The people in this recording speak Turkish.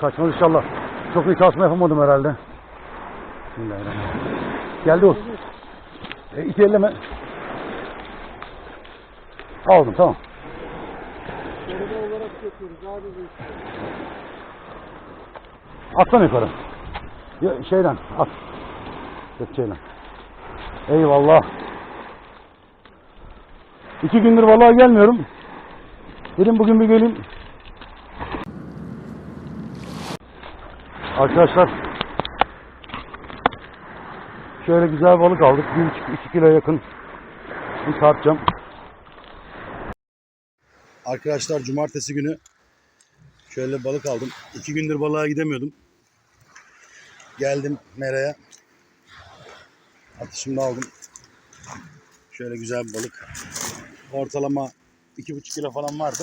Kaçmaz inşallah. Çok iyi tasma yapamadım herhalde. Geldi o. E, iti elleme. Aldım tamam. Atsana yukarı. Ya, şeyden at. Kepçeyle. Eyvallah. İki gündür vallahi gelmiyorum. Dedim bugün bir geleyim. Arkadaşlar şöyle güzel balık aldık. 1,5-2 kilo yakın. Bir tartacağım. Arkadaşlar cumartesi günü şöyle balık aldım. İki gündür balığa gidemiyordum. Geldim meraya. Atışımda aldım. Şöyle güzel bir balık. Ortalama iki buçuk kilo falan vardı.